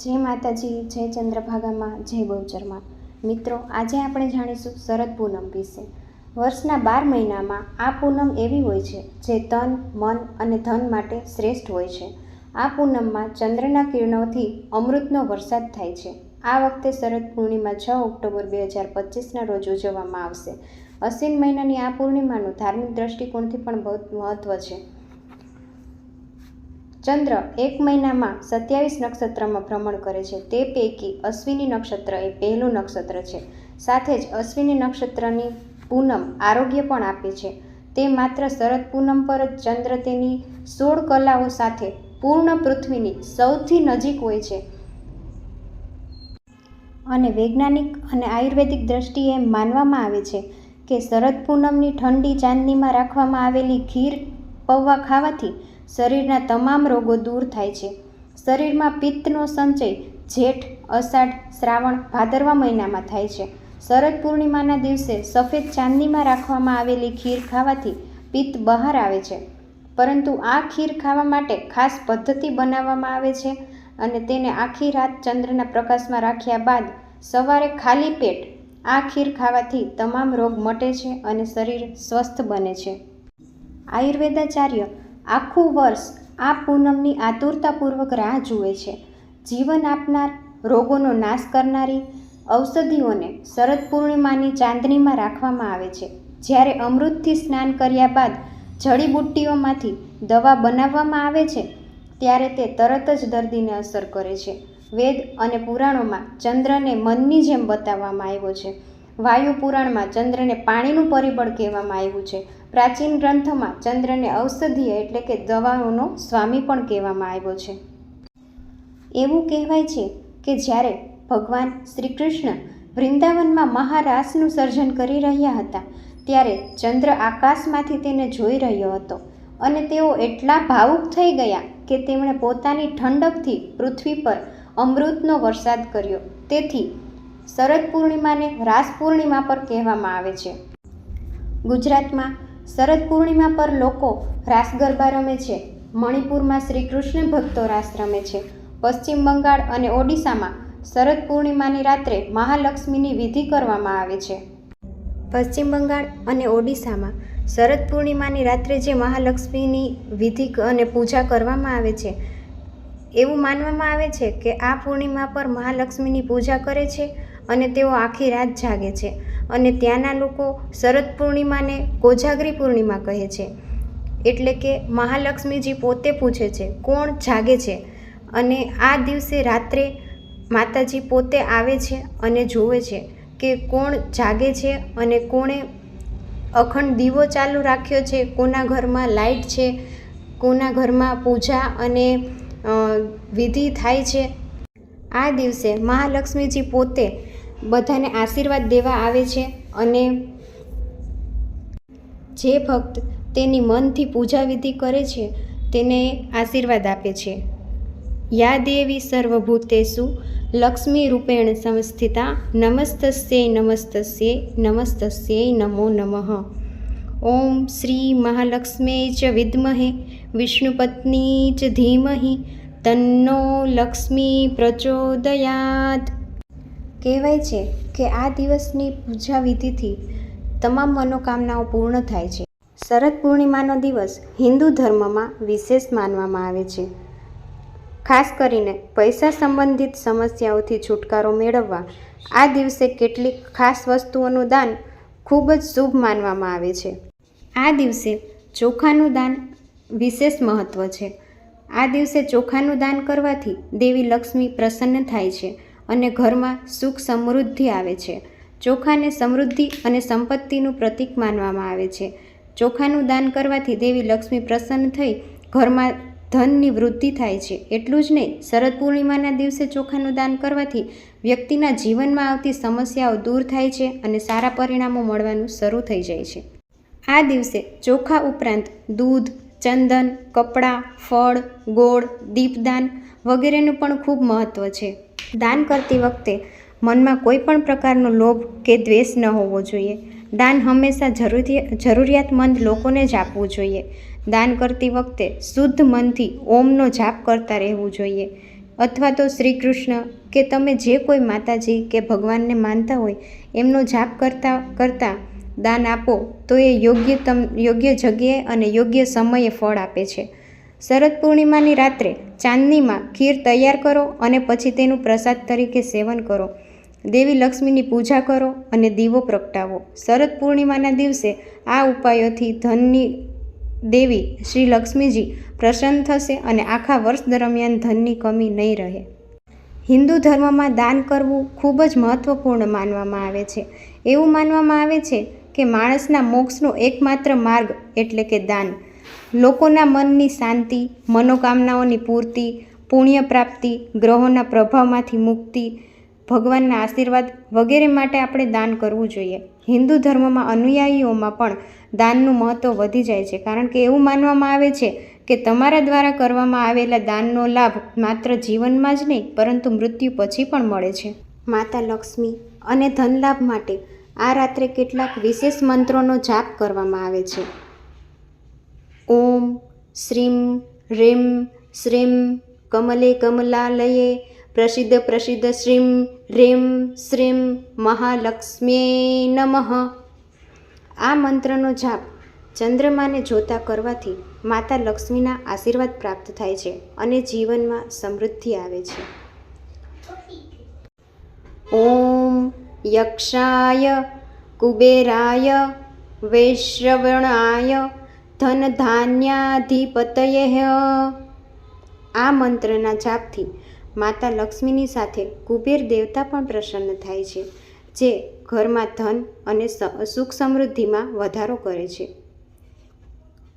જય માતાજી, જય ચંદ્રભાગામાં, જય બહુચરમાં મિત્રો, આજે આપણે જાણીશું શરદ પૂનમ વિશે. વર્ષના બાર મહિનામાં આ પૂનમ એવી હોય છે જે તન, મન અને ધન માટે શ્રેષ્ઠ હોય છે. આ પૂનમમાં ચંદ્રના કિરણોથી અમૃતનો વરસાદ થાય છે. આ વખતે શરદ પૂર્ણિમા છ ઓક્ટોબર બે હજાર પચીસના રોજ ઉજવવામાં આવશે. અશ્વિન મહિનાની આ પૂર્ણિમાનું ધાર્મિક દ્રષ્ટિકોણથી પણ બહુ મહત્ત્વ છે. ચંદ્ર એક મહિનામાં સત્યાવીસ નક્ષત્રમાં ભ્રમણ કરે છે. તે પૈકી અશ્વિની નક્ષત્ર એ પહેલું નક્ષત્ર છે. સાથે જ અશ્વિની નક્ષત્રની પૂનમ આરોગ્ય પણ આપે છે. તે માત્ર શરદ પૂનમ પર જ ચંદ્ર તેની સોળ કલાઓ સાથે પૂર્ણ પૃથ્વીની સૌથી નજીક હોય છે. અને વૈજ્ઞાનિક અને આયુર્વેદિક દ્રષ્ટિએ માનવામાં આવે છે કે શરદ પૂનમની ઠંડી ચાંદનીમાં રાખવામાં આવેલી ખીર પૌવા ખાવાથી શરીરના તમામ રોગો દૂર થાય છે. શરીરમાં પિત્તનો સંચય જેઠ, અષાઢ, શ્રાવણ, ભાદરવા મહિનામાં થાય છે. શરદ પૂર્ણિમાના દિવસે સફેદ ચાંદનીમાં રાખવામાં આવેલી ખીર ખાવાથી પિત્ત બહાર આવે છે. પરંતુ આ ખીર ખાવા માટે ખાસ પદ્ધતિ બનાવવામાં આવે છે અને તેને આખી રાત ચંદ્રના પ્રકાશમાં રાખ્યા બાદ સવારે ખાલી પેટ આ ખીર ખાવાથી તમામ રોગ મટે છે અને શરીર સ્વસ્થ બને છે. આયુર્વેદાચાર્ય આખું વર્ષ આ પૂનમની આતુરતાપૂર્વક રાહ જુએ છે. જીવન આપનાર, રોગોનો નાશ કરનારી, ઔષધિઓને શરદ પૂર્ણિમાની ચાંદનીમાં રાખવામાં આવે છે. જ્યારે અમૃતથી સ્નાન કર્યા બાદ જડીબુટ્ટીઓમાંથી દવા બનાવવામાં આવે છે, ત્યારે તે તરત જ દર્દીને અસર કરે છે. વેદ અને પુરાણોમાં ચંદ્રને મનની જેમ બતાવવામાં આવ્યો છે. વાયુ પુરાણમાં ચંદ્રને પાણીનું પરિબળ કહેવામાં આવ્યું છે. પ્રાચીન ગ્રંથમાં ચંદ્રને ઔષધીય એટલે કે દવાઓનો સ્વામી પણ કહેવામાં આવ્યો છે. એવું કહેવાય છે કે જ્યારે ભગવાન શ્રી કૃષ્ણ વૃંદાવનમાં મહારાસનું સર્જન કરી રહ્યા હતા, ત્યારે ચંદ્ર આકાશમાંથી તેને જોઈ રહ્યો હતો અને તેઓ એટલા ભાવુક થઈ ગયા કે તેમણે પોતાની ઠંડકથી પૃથ્વી પર અમૃતનો વરસાદ કર્યો. તેથી શરદ પૂર્ણિમાને રાસ પૂર્ણિમા પર કહેવામાં આવે છે. ગુજરાતમાં શરદ પૂર્ણિમા પર લોકો રાસ ગરબા રમે છે. મણિપુરમાં શ્રી કૃષ્ણ ભક્તો રાસ રમે છે. પશ્ચિમ બંગાળ અને ઓડિશામાં શરદ પૂર્ણિમાની રાત્રે મહાલક્ષ્મીની વિધિ કરવામાં આવે છે. પશ્ચિમ બંગાળ અને ઓડિશામાં શરદ પૂર્ણિમાની રાત્રે જે મહાલક્ષ્મીની વિધિ અને પૂજા કરવામાં આવે છે, એવું માનવામાં આવે છે કે આ પૂર્ણિમા પર મહાલક્ષ્મીની પૂજા કરે છે અને તેઓ આખી રાત જાગે છે. અને ત્યાંના લોકો શરદ પૂર્ણિમાને કોજાગરી પૂર્ણિમા કહે છે. એટલે કે મહાલક્ષ્મીજી પોતે પૂછે છે, કોણ જાગે છે? અને આ દિવસે રાત્રે માતાજી પોતે આવે છે અને જોવે છે કે કોણ જાગે છે અને કોણે અખંડ દીવો ચાલુ રાખ્યો છે, કોના ઘરમાં લાઈટ છે, કોના ઘરમાં પૂજા અને વિધિ થાય છે. આ દિવસે મહાલક્ષ્મીજી પોતે બધાને આશીર્વાદ દેવા આવે છે અને જે ભક્ત તેની મનથી પૂજા વિધિ કરે છે, તેને આશીર્વાદ આપે છે. યા દેવી સર્વભૂતેષુ લક્ષ્મી રૂપેણ સંસ્થિતા નમસ્તસ્યે નમસ્તસ્યે નમસ્તસ્યે નમો નમઃ. ઓમ શ્રી મહાલક્ષ્મી ચ વિદ્મહે, વિષ્ણુપત્ની ચ ધીમહિ, તન્નો લક્ષ્મી પ્રચોદયાત. કહેવાય છે કે આ દિવસની પૂજા વિધિથી તમામ મનોકામનાઓ પૂર્ણ થાય છે. શરદ પૂર્ણિમાનો દિવસ હિન્દુ ધર્મમાં વિશેષ માનવામાં આવે છે. ખાસ કરીને પૈસા સંબંધિત સમસ્યાઓથી છુટકારો મેળવવા આ દિવસે કેટલીક ખાસ વસ્તુઓનું દાન ખૂબ જ શુભ માનવામાં આવે છે. આ દિવસે ચોખાનું દાન વિશેષ મહત્ત્વ છે. આ દિવસે ચોખાનું દાન કરવાથી દેવી લક્ષ્મી પ્રસન્ન થાય છે. અને ઘરમાં સુખ સમૃદ્ધિ આવે છે. ચોખાને સમૃદ્ધિ અને સંપત્તિનું પ્રતીક માનવામાં આવે છે. ચોખાનું દાન કરવાથી દેવી લક્ષ્મી પ્રસન્ન થઈ ઘરમાં ધનની વૃદ્ધિ થાય છે. એટલું જ નહીં, શરદ પૂર્ણિમાના દિવસે ચોખાનું દાન કરવાથી વ્યક્તિના જીવનમાં આવતી સમસ્યાઓ દૂર થાય છે અને સારા પરિણામો મળવાનું શરૂ થઈ જાય છે. આ દિવસે ચોખા ઉપરાંત દૂધ, ચંદન, કપડાં, ફળ, ગોળ, દીપદાન વગેરેનું પણ ખૂબ મહત્ત્વ છે. દાન કરતી વખતે મનમાં કોઈ પણ પ્રકારનો લોભ કે દ્વેષ ન હોવો જોઈએ. દાન હંમેશા જરૂરિયા જરૂરિયાતમંદ લોકોને જ આપવું જોઈએ. દાન કરતી વખતે શુદ્ધ મનથી ઓમનો જાપ કરતા રહેવું જોઈએ. અથવા તો શ્રી કૃષ્ણ કે તમે જે કોઈ માતાજી કે ભગવાનને માનતા હોય, એમનો જાપ કરતા, કરતાં દાન આપો તો એ યોગ્ય તમ, યોગ્ય જગ્યાએ અને યોગ્ય સમયે ફળ આપે છે. શરદ પૂર્ણિમાની રાત્રે ચાંદનીમાં ખીર તૈયાર કરો અને પછી તેનું પ્રસાદ તરીકે સેવન કરો. દેવી લક્ષ્મીની પૂજા કરો અને દીવો પ્રગટાવો. શરદ પૂર્ણિમાના દિવસે આ ઉપાયોથી ધનની દેવી શ્રી લક્ષ્મીજી પ્રસન્ન થશે અને આખા વર્ષ દરમિયાન ધનની કમી નહીં રહે. હિન્દુ ધર્મમાં દાન કરવું ખૂબ જ મહત્ત્વપૂર્ણ માનવામાં આવે છે. એવું માનવામાં આવે છે કે માણસના મોક્ષનો એકમાત્ર માર્ગ એટલે કે દાન. લોકોના મનની શાંતિ, મનોકામનાઓની પૂર્તિ, પુણ્ય પ્રાપ્તિ, ગ્રહોના પ્રભાવમાંથી મુક્તિ, ભગવાનના આશીર્વાદ વગેરે માટે આપણે દાન કરવું જોઈએ. હિન્દુ ધર્મમાં અનુયાયીઓમાં પણ દાનનું મહત્ત્વ વધી જાય છે, કારણ કે એવું માનવામાં આવે છે કે તમારા દ્વારા કરવામાં આવેલા દાનનો લાભ માત્ર જીવનમાં જ નહીં, પરંતુ મૃત્યુ પછી પણ મળે છે. માતા લક્ષ્મી અને ધનલાભ માટે આ રાત્રે કેટલાક વિશેષ મંત્રોનો જાપ કરવામાં આવે છે. ઓમ શ્રીમ રીમ શ્રીમ કમલે કમલાલયે પ્રસિદ્ધ પ્રસિદ્ધ શ્રીમ રીમ શ્રીમ મહાલક્ષ્મીએ નમઃ આ મંત્રનો જાપ ચંદ્રમાને જોતા કરવાથી માતા લક્ષ્મીના આશીર્વાદ પ્રાપ્ત થાય છે અને જીવનમાં સમૃદ્ધિ આવે છે. ઓમ યક્ષાય કુબેરાય વૈશ્રવણાય ધનધાન્યાધિપતય આ મંત્રના જાપથી માતા લક્ષ્મીની સાથે કુબેર દેવતા પણ પ્રસન્ન થાય છે જે ઘરમાં ધન અને સુખ સમૃદ્ધિમાં વધારો કરે છે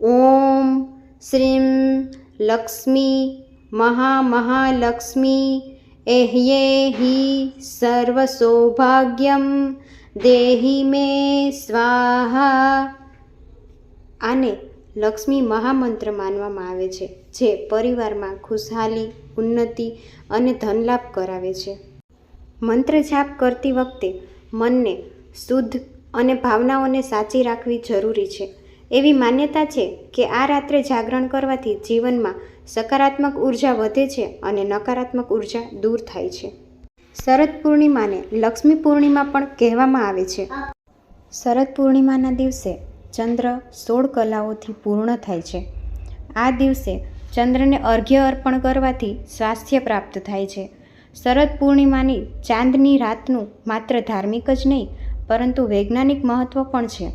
ઓમ શ્રીમ લક્ષ્મી મહામહાલક્ષ્મી એહ્યે હી સર્વ સૌભાગ્યમ દેહી મે સ્વાહા આને લક્ષ્મી મહામંત્ર માનવામાં આવે છે, જે પરિવારમાં ખુશહાલી, ઉન્નતિ અને ધનલાભ કરાવે છે. મંત્ર જાપ કરતી વખતે મનને શુદ્ધ અને ભાવનાઓને સાચી રાખવી જરૂરી છે. એવી માન્યતા છે કે આ રાત્રે જાગરણ કરવાથી જીવનમાં સકારાત્મક ઊર્જા વધે છે અને નકારાત્મક ઊર્જા દૂર થાય છે. શરદ પૂર્ણિમાને લક્ષ્મી પૂર્ણિમા પણ કહેવામાં આવે છે. શરદ પૂર્ણિમાના દિવસે ચંદ્ર સોળ કલાઓથી પૂર્ણ થાય છે. આ દિવસે ચંદ્રને અર્ઘ્ય અર્પણ કરવાથી સ્વાસ્થ્ય પ્રાપ્ત થાય છે. શરદ પૂર્ણિમાની ચાંદની રાતનું માત્ર ધાર્મિક જ નહીં, પરંતુ વૈજ્ઞાનિક મહત્ત્વ પણ છે.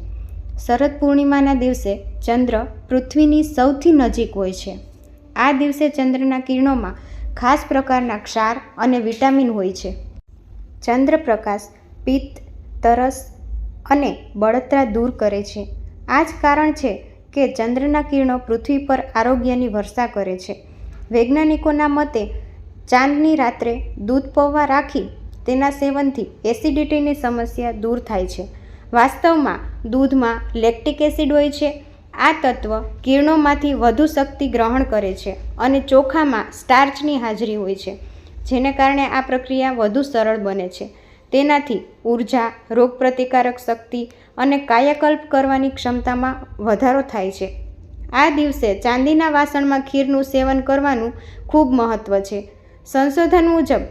શરદ પૂર્ણિમાના દિવસે ચંદ્ર પૃથ્વીની સૌથી નજીક હોય છે. આ દિવસે ચંદ્રના કિરણોમાં ખાસ પ્રકારના ક્ષાર અને વિટામિન હોય છે. ચંદ્રપ્રકાશ, પિત્ત, તરસ અને બળતરા દૂર કરે છે. આ જ કારણ છે કે ચંદ્રના કિરણો પૃથ્વી પર આરોગ્યની વર્ષા કરે છે. વૈજ્ઞાનિકોના મતે, ચાંદની રાત્રે દૂધ પૌવા રાખી તેના સેવનથી એસિડિટીની સમસ્યા દૂર થાય છે. વાસ્તવમાં, દૂધમાં લેક્ટિક એસિડ હોય છે. આ તત્વ કિરણોમાંથી વધુ શક્તિ ગ્રહણ કરે છે અને ચોખામાં સ્ટાર્ચની હાજરી હોય છે, જેને કારણે આ પ્રક્રિયા વધુ સરળ બને છે. તેનાથી ઊર્જા રોગપ્રતિકારક શક્તિ અને કાયાકલ્પ કરવાની ક્ષમતામાં વધારો થાય છે. આ દિવસે ચાંદીના વાસણમાં ખીરનું સેવન કરવાનું ખૂબ મહત્ત્વ છે. સંશોધન મુજબ,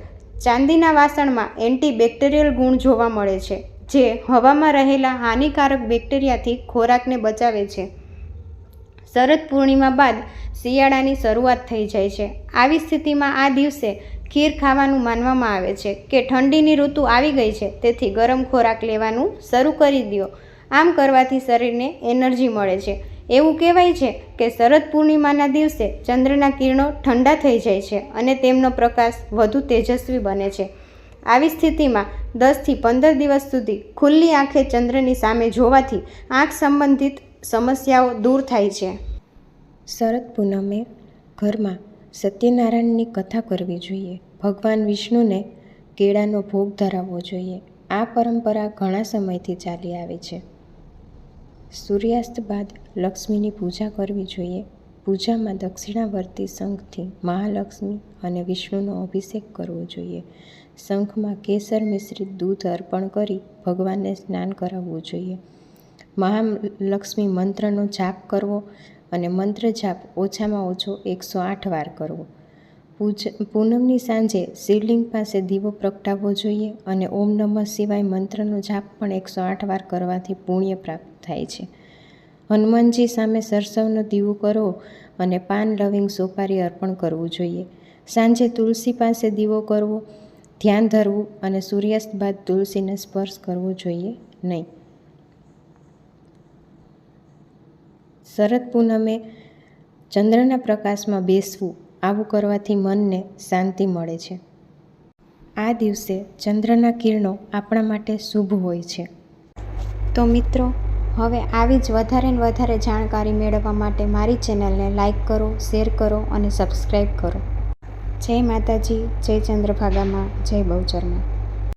ચાંદીના વાસણમાં એન્ટીબેક્ટેરિયલ ગુણ જોવા મળે છે, જે હવામાં રહેલા હાનિકારક બેક્ટેરિયાથી ખોરાકને બચાવે છે. શરદ પૂર્ણિમા બાદ શિયાળાની શરૂઆત થઈ જાય છે. આવી સ્થિતિમાં આ દિવસે ખીર ખાવાનું માનવામાં આવે છે કે ઠંડીની ઋતુ આવી ગઈ છે, તેથી ગરમ ખોરાક લેવાનું શરૂ કરી દો આમ કરવાથી શરીરને એનર્જી મળે છે. એવું કહેવાય છે કે શરદ પૂર્ણિમાના દિવસે ચંદ્રના કિરણો ઠંડા થઈ જાય છે અને તેમનો પ્રકાશ વધુ તેજસ્વી બને છે. આવી સ્થિતિમાં દસથી પંદર દિવસ સુધી ખુલ્લી આંખે ચંદ્રની સામે જોવાથી આંખ સંબંધિત સમસ્યાઓ દૂર થાય છે. શરદ પૂનમે ઘરમાં સત્યનારાયણની કથા કરવી જોઈએ. ભગવાન વિષ્ણુને કેળાનો ભોગ ધરાવવો જોઈએ. આ પરંપરા ઘણા સમયથી ચાલી આવે છે. સૂર્યાસ્ત બાદ લક્ષ્મીની પૂજા કરવી જોઈએ. પૂજામાં દક્ષિણાવર્તી શંખથી મહાલક્ષ્મી અને વિષ્ણુનો અભિષેક કરવો જોઈએ. શંખમાં કેસર મિશ્રિત દૂધ અર્પણ કરી ભગવાનને સ્નાન કરાવવું જોઈએ. મહાલક્ષ્મી મંત્રનો જાપ કરવો અને મંત્ર જાપ ઓછામાં ઓછો એકસો આઠ વાર કરવો. પૂજ, પૂનમની સાંજે શિવલિંગ પાસે દીવો પ્રગટાવવો જોઈએ અને ઓમ નમઃ શિવાય મંત્રનો જાપ પણ એકસો આઠ વાર કરવાથી પુણ્ય પ્રાપ્ત થાય છે. હનુમાનજી સામે સરસવનો દીવો કરવો અને પાન, લવિંગ, સોપારી અર્પણ કરવું જોઈએ. સાંજે તુલસી પાસે દીવો કરવો, ધ્યાન ધરવું અને સૂર્યાસ્ત બાદ તુલસીને સ્પર્શ કરવો જોઈએ નહીં. શરદ પૂનમે ચંદ્રના પ્રકાશમાં બેસવું આવું કરવાથી મનને શાંતિ મળે છે. આ દિવસે ચંદ્રના કિરણો આપણા માટે શુભ હોય છે. તો મિત્રો, હવે આવી જ વધારે ને વધારે જાણકારી મેળવવા માટે મારી ચેનલને લાઇક કરો, શેર કરો અને સબસ્ક્રાઈબ કરો. જય માતાજી, જય ચંદ્રભાગામાં, જય બહુચરમાં.